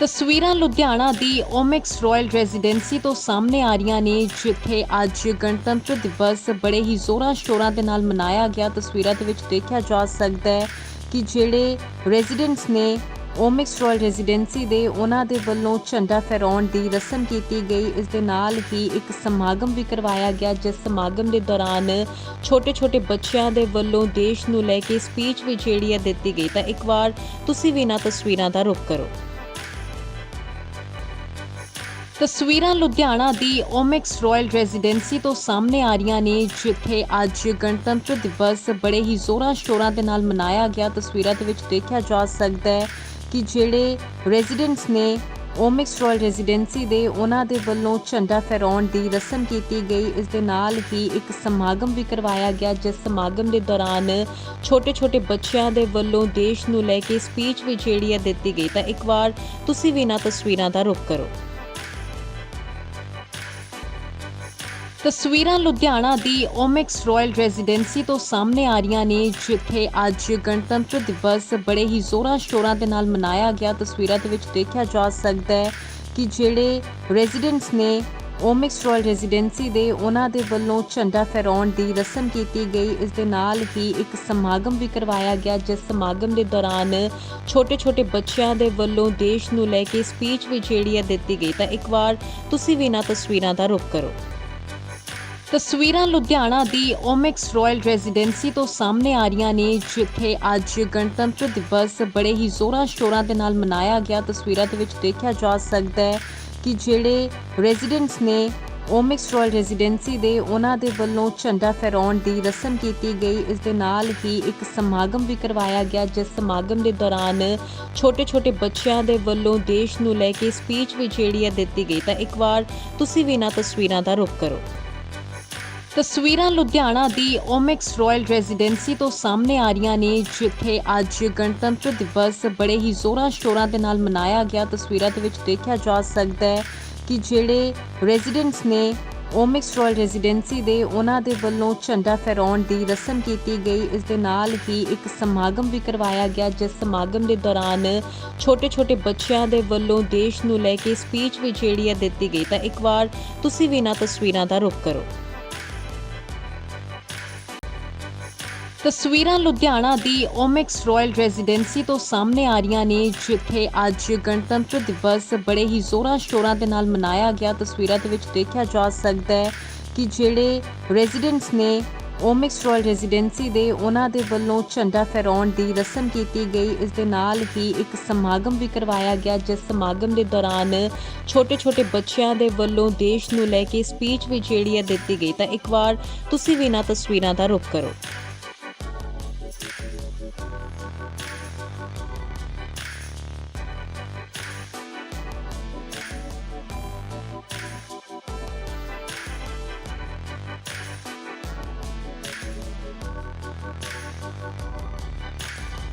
ਤਸਵੀਰਾਂ ਲੁਧਿਆਣਾ ਦੀ Omaxe royal residency ਤੋਂ ਸਾਹਮਣੇ ਆ ਰਹੀਆਂ ਨੇ, ਜਿੱਥੇ ਅੱਜ ਗਣਤੰਤਰ ਦਿਵਸ ਬੜੇ ਹੀ ਜ਼ੋਰਾਂ ਸ਼ੋਰਾਂ ਦੇ ਨਾਲ ਮਨਾਇਆ ਗਿਆ। ਤਸਵੀਰਾਂ ਦੇ ਵਿੱਚ ਦੇਖਿਆ ਜਾ ਸਕਦਾ ਹੈ ਕਿ ਜਿਹੜੇ ਰੈਜ਼ੀਡੈਂਟਸ ਨੇ ਓਮਿਕਸ ਰਾਇਲ ਰੈਜ਼ੀਡੈਂਸੀ ਦੇ, ਉਹਨਾਂ ਦੇ ਵੱਲੋਂ ਝੰਡਾ ਫਹਿਰਾਉਣ ਦੀ ਰਸਮ ਕੀਤੀ ਗਈ। ਇਸ ਦੇ ਨਾਲ ਹੀ ਇੱਕ ਸਮਾਗਮ ਵੀ ਕਰਵਾਇਆ ਗਿਆ, ਜਿਸ ਸਮਾਗਮ ਦੇ ਦੌਰਾਨ ਛੋਟੇ-ਛੋਟੇ ਬੱਚਿਆਂ ਦੇ ਵੱਲੋਂ ਦੇਸ਼ ਨੂੰ ਲੈ ਕੇ ਸਪੀਚ ਵੀ ਜਿਹੜੀ ਹੈ ਦਿੱਤੀ ਗਈ। ਤਾਂ ਇੱਕ ਵਾਰ ਤੁਸੀਂ ਵੀ ਇਹਨਾਂ ਤਸਵੀਰਾਂ ਦਾ ਰੁਖ ਕਰੋ। ਤਸਵੀਰਾਂ ਲੁਧਿਆਣਾ ਦੀ ਓਮੈਕਸ ਰਾਇਲ ਰੈਜ਼ੀਡੈਂਸੀ ਤੋਂ ਸਾਹਮਣੇ ਆ ਰਹੀਆਂ ਨੇ, ਜਿੱਥੇ ਅੱਜ ਗਣਤੰਤਰ ਦਿਵਸ ਬੜੇ ਹੀ ਜ਼ੋਰਾਂ ਸ਼ੋਰਾਂ ਦੇ ਨਾਲ ਮਨਾਇਆ ਗਿਆ। ਤਸਵੀਰਾਂ ਦੇ ਵਿੱਚ ਦੇਖਿਆ ਜਾ ਸਕਦਾ ਹੈ ਕਿ ਜਿਹੜੇ ਰੈਜ਼ੀਡੈਂਟਸ ਨੇ ਓਮਿਕਸ ਰਾਇਲ ਰੈਜ਼ੀਡੈਂਸੀ ਦੇ, ਉਹਨਾਂ ਦੇ ਵੱਲੋਂ ਝੰਡਾ ਫਹਿਰਾਉਣ ਦੀ ਰਸਮ ਕੀਤੀ ਗਈ। ਇਸ ਦੇ ਨਾਲ ਹੀ ਇੱਕ ਸਮਾਗਮ ਵੀ ਕਰਵਾਇਆ ਗਿਆ, ਜਿਸ ਸਮਾਗਮ ਦੇ ਦੌਰਾਨ ਛੋਟੇ-ਛੋਟੇ ਬੱਚਿਆਂ ਦੇ ਵੱਲੋਂ ਦੇਸ਼ ਨੂੰ ਲੈ ਕੇ ਸਪੀਚ ਵੀ ਜਿਹੜੀ ਹੈ ਦਿੱਤੀ ਗਈ। ਤਾਂ ਇੱਕ ਵਾਰ ਤੁਸੀਂ ਵੀ ਇਹਨਾਂ ਤਸਵੀਰਾਂ ਦਾ ਰੁਖ ਕਰੋ। ਤਸਵੀਰਾਂ ਲੁਧਿਆਣਾ ਦੀ ਓਮੈਕਸ ਰਾਇਲ ਰੈਜ਼ੀਡੈਂਸੀ ਤੋਂ ਸਾਹਮਣੇ ਆ ਰਹੀਆਂ ਨੇ, ਜਿੱਥੇ ਅੱਜ ਗਣਤੰਤਰ ਦਿਵਸ ਬੜੇ ਹੀ ਜ਼ੋਰਾਂ ਸ਼ੋਰਾਂ ਦੇ ਨਾਲ ਮਨਾਇਆ ਗਿਆ। ਤਸਵੀਰਾਂ ਦੇ ਵਿੱਚ ਦੇਖਿਆ ਜਾ ਸਕਦਾ ਹੈ ਕਿ ਜਿਹੜੇ ਰੈਜ਼ੀਡੈਂਟਸ ਨੇ ਓਮਿਕਸ ਰਾਇਲ ਰੈਜ਼ੀਡੈਂਸੀ ਦੇ, ਉਹਨਾਂ ਦੇ ਵੱਲੋਂ ਝੰਡਾ ਫਹਿਰਾਉਣ ਦੀ ਰਸਮ ਕੀਤੀ ਗਈ। ਇਸ ਦੇ ਨਾਲ ਹੀ ਇੱਕ ਸਮਾਗਮ ਵੀ ਕਰਵਾਇਆ ਗਿਆ, ਜਿਸ ਸਮਾਗਮ ਦੇ ਦੌਰਾਨ ਛੋਟੇ-ਛੋਟੇ ਬੱਚਿਆਂ ਦੇ ਵੱਲੋਂ ਦੇਸ਼ ਨੂੰ ਲੈ ਕੇ ਸਪੀਚ ਵੀ ਜਿਹੜੀ ਹੈ ਦਿੱਤੀ ਗਈ। ਤਾਂ ਇੱਕ ਵਾਰ ਤੁਸੀਂ ਵੀ ਇਹਨਾਂ ਤਸਵੀਰਾਂ ਦਾ ਰੁਖ ਕਰੋ। ਤਸਵੀਰਾਂ ਲੁਧਿਆਣਾ ਦੀ ਓਮੈਕਸ ਰਾਇਲ ਰੈਜ਼ੀਡੈਂਸੀ ਤੋਂ ਸਾਹਮਣੇ ਆ ਰਹੀਆਂ ਨੇ, ਜਿੱਥੇ ਅੱਜ ਗਣਤੰਤਰ ਦਿਵਸ ਬੜੇ ਹੀ ਜ਼ੋਰਾਂ ਸ਼ੋਰਾਂ ਦੇ ਨਾਲ ਮਨਾਇਆ ਗਿਆ। ਤਸਵੀਰਾਂ ਦੇ ਵਿੱਚ ਦੇਖਿਆ ਜਾ ਸਕਦਾ ਹੈ ਕਿ ਜਿਹੜੇ ਰੈਜ਼ੀਡੈਂਟਸ ਨੇ ਓਮਿਕਸ ਰਾਇਲ ਰੈਜ਼ੀਡੈਂਸੀ ਦੇ, ਉਹਨਾਂ ਦੇ ਵੱਲੋਂ ਝੰਡਾ ਫਹਿਰਾਉਣ ਦੀ ਰਸਮ ਕੀਤੀ ਗਈ। ਇਸ ਦੇ ਨਾਲ ਹੀ ਇੱਕ ਸਮਾਗਮ ਵੀ ਕਰਵਾਇਆ ਗਿਆ, ਜਿਸ ਸਮਾਗਮ ਦੇ ਦੌਰਾਨ ਛੋਟੇ-ਛੋਟੇ ਬੱਚਿਆਂ ਦੇ ਵੱਲੋਂ ਦੇਸ਼ ਨੂੰ ਲੈ ਕੇ ਸਪੀਚ ਵੀ ਜਿਹੜੀ ਹੈ ਦਿੱਤੀ ਗਈ। ਤਾਂ ਇੱਕ ਵਾਰ ਤੁਸੀਂ ਵੀ ਇਹਨਾਂ ਤਸਵੀਰਾਂ ਦਾ ਰੁਖ ਕਰੋ। ਤਸਵੀਰਾਂ ਲੁਧਿਆਣਾ ਦੀ ਓਮਿਕਸ ਰਾਇਲ ਰੈਜ਼ੀਡੈਂਸੀ ਤੋਂ ਸਾਹਮਣੇ ਆ ਰਹੀਆਂ ਨੇ, ਜਿੱਥੇ ਅੱਜ ਗਣਤੰਤਰ ਦਿਵਸ ਬੜੇ ਹੀ ਜ਼ੋਰਾਂ ਸ਼ੋਰਾਂ ਦੇ ਨਾਲ ਮਨਾਇਆ ਗਿਆ। ਤਸਵੀਰਾਂ ਦੇ ਵਿੱਚ ਦੇਖਿਆ ਜਾ ਸਕਦਾ ਹੈ ਕਿ ਜਿਹੜੇ ਰੈਜ਼ੀਡੈਂਟਸ ਨੇ ਓਮਿਕਸ ਰਾਇਲ ਰੈਜ਼ੀਡੈਂਸੀ ਦੇ, ਉਹਨਾਂ ਦੇ ਵੱਲੋਂ ਝੰਡਾ ਫਹਿਰਾਉਣ ਦੀ ਰਸਮ ਕੀਤੀ ਗਈ। ਇਸ ਦੇ ਨਾਲ ਹੀ ਇੱਕ ਸਮਾਗਮ ਵੀ ਕਰਵਾਇਆ ਗਿਆ, ਜਿਸ ਸਮਾਗਮ ਦੇ ਦੌਰਾਨ ਛੋਟੇ-ਛੋਟੇ ਬੱਚਿਆਂ ਦੇ ਵੱਲੋਂ ਦੇਸ਼ ਨੂੰ ਲੈ ਕੇ ਸਪੀਚ ਵੀ ਜਿਹੜੀ ਹੈ ਦਿੱਤੀ ਗਈ। ਤਾਂ ਇੱਕ ਵਾਰ ਤੁਸੀਂ ਵੀ ਇਹਨਾਂ ਤਸਵੀਰਾਂ ਦਾ ਰੁਖ ਕਰੋ। ਤਸਵੀਰਾਂ ਲੁਧਿਆਣਾ ਦੀ ਓਮੈਕਸ ਰਾਇਲ ਰੈਜ਼ੀਡੈਂਸੀ ਤੋਂ ਸਾਹਮਣੇ ਆ ਰਹੀਆਂ ਨੇ, ਜਿੱਥੇ ਅੱਜ ਗਣਤੰਤਰ ਦਿਵਸ ਬੜੇ ਹੀ ਜ਼ੋਰਾਂ ਸ਼ੋਰਾਂ ਦੇ ਨਾਲ ਮਨਾਇਆ ਗਿਆ। ਤਸਵੀਰਾਂ ਦੇ ਵਿੱਚ ਦੇਖਿਆ ਜਾ ਸਕਦਾ ਹੈ ਕਿ ਜਿਹੜੇ ਰੈਜ਼ੀਡੈਂਟਸ ਨੇ ਓਮਿਕਸ ਰਾਇਲ ਰੈਜ਼ੀਡੈਂਸੀ ਦੇ, ਉਹਨਾਂ ਦੇ ਵੱਲੋਂ ਝੰਡਾ ਫਹਿਰਾਉਣ ਦੀ ਰਸਮ ਕੀਤੀ ਗਈ। ਇਸ ਦੇ ਨਾਲ ਹੀ ਇੱਕ ਸਮਾਗਮ ਵੀ ਕਰਵਾਇਆ ਗਿਆ, ਜਿਸ ਸਮਾਗਮ ਦੇ ਦੌਰਾਨ ਛੋਟੇ-ਛੋਟੇ ਬੱਚਿਆਂ ਦੇ ਵੱਲੋਂ ਦੇਸ਼ ਨੂੰ ਲੈ ਕੇ ਸਪੀਚ ਵੀ ਜਿਹੜੀ ਹੈ ਦਿੱਤੀ ਗਈ। ਤਾਂ ਇੱਕ ਵਾਰ ਤੁਸੀਂ ਵੀ ਇਹਨਾਂ ਤਸਵੀਰਾਂ ਦਾ ਰੁਖ ਕਰੋ।